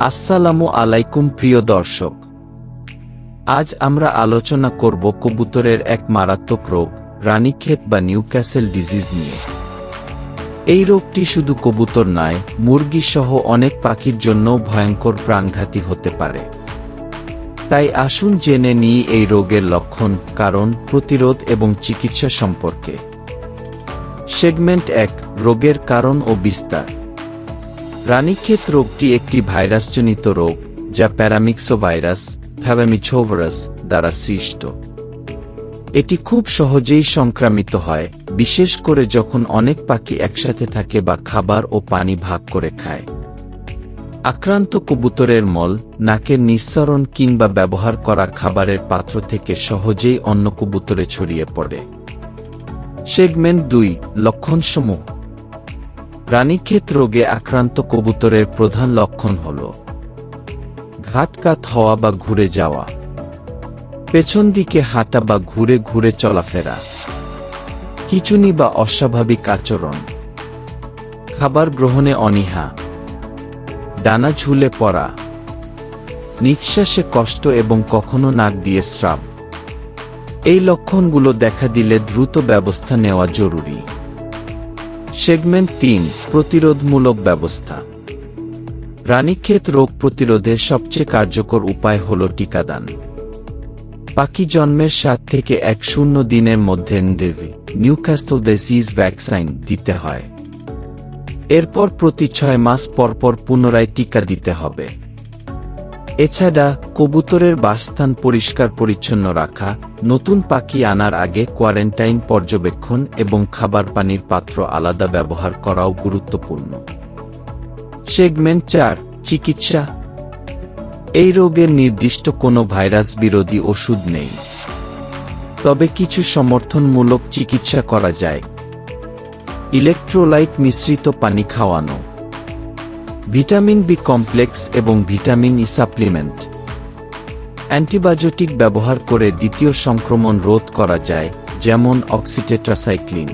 আসসালামু আলাইকুম প্রিয় দর্শক। আজ আমরা আলোচনা করব কবুতরের এক মারাত্মক রোগ, রানীক্ষেত বা নিউক্যাসেল ডিজিজ নিয়ে। এই রোগটি শুধু কবুতর নয় মুরগি সহ অনেক পাখির জন্য ভয়ঙ্কর প্রাণঘাতী হতে পারে। তাই আসুন জেনে নিই এই রোগের লক্ষণ, কারণ, প্রতিরোধ এবং চিকিৎসা সম্পর্কে। সেগমেন্ট এক, রোগের কারণ ও বিস্তার। রানীক্ষেত রোগটি একটি ভাইরাসজনিত রোগ, যা প্যারামিক্সো ভাইরাস ফ্যাবামিছোভারাস দ্বারা সৃষ্ট। এটি খুব সহজেই সংক্রামিত হয়, বিশেষ করে যখন অনেক পাখি একসাথে থাকে বা খাবার ও পানি ভাগ করে খায়। আক্রান্ত কবুতরের মল, নাকের নিঃসরণ কিংবা ব্যবহার করা খাবারের পাত্র থেকে সহজেই অন্য কবুতরে ছড়িয়ে পড়ে। সেগমেন্ট দুই, লক্ষণসমূহ। রানীক্ষেত রোগে আক্রান্ত কবুতরের প্রধান লক্ষণ হল ঘাটকাত হওয়া বা ঘুরে যাওয়া, পেছন দিকে হাঁটা বা ঘুরে ঘুরে চলাফেরা কিচুনি বা অস্বাভাবিক আচরণ, খাবার গ্রহণে অনীহা, ডানা ঝুলে পড়া, নিঃশ্বাসে কষ্ট এবং কখনো নাক দিয়ে স্রাব। এই লক্ষণগুলো দেখা দিলে দ্রুত ব্যবস্থা নেওয়া জরুরি। সেগমেন্ট তিন, প্রতিরোধমূলক ব্যবস্থা। রানীক্ষেত রোগ প্রতিরোধের সবচেয়ে কার্যকর উপায় হল টিকাদান। পাখি জন্মের সাত থেকে এক শূন্য দিনের মধ্যে দেবে নিউক্যাস্টল ডিজিজ ভ্যাকসাইন দিতে হয়। এরপর প্রতি ছয় মাস পরপর পুনরায় টিকা দিতে হবে। এছাড়া কবুতরের বাসস্থান পরিষ্কার পরিচ্ছন্ন রাখা, নতুন পাখি আনার আগে কোয়ারেন্টাইন পর্যবেক্ষণ এবং খাবার পানির পাত্র আলাদা ব্যবহার করাও গুরুত্বপূর্ণ। সেগমেন্ট চার, চিকিৎসা। এই রোগের নির্দিষ্ট কোনো ভাইরাস বিরোধী ওষুধ নেই। তবে কিছু সমর্থনমূলক চিকিৎসা করা যায়। ইলেকট্রোলাইট মিশ্রিত পানি খাওয়ানো। ভিটামিন বি কমপ্লেক্স এবং ভিটামিন ই সাপ্লিমেন্ট। অ্যান্টিবায়োটিক ব্যবহার করে দ্বিতীয় সংক্রমণ রোধ করা যায়, যেমন অক্সিটেট্রাসাইক্লিন।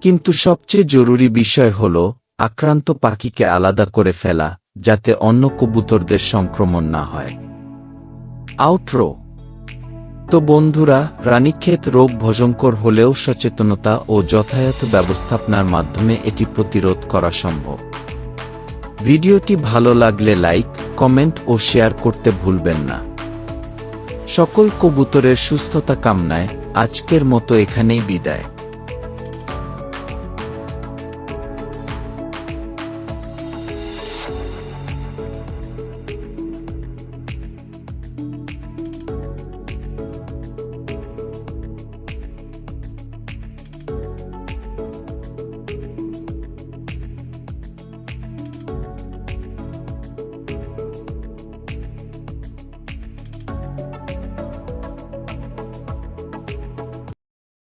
কিন্তু সবচেয়ে জরুরি বিষয় হল, আক্রান্ত পাখিকে আলাদা করে ফেলা, যাতে অন্য কবুতরদের সংক্রমণ না হয়। আউটরো। তো বন্ধুরা, রানীক্ষেত রোগ ভজঙ্কর হলেও সচেতনতা ও যথাযথ ব্যবস্থাপনার মাধ্যমে এটি প্রতিরোধ করা সম্ভব। ভিডিওটি ভালো লাগলে লাইক, কমেন্ট ও শেয়ার করতে ভুলবেন না। সকল কবুতরের সুস্থতা কামনায় আজকের মতো এখানেই বিদায়।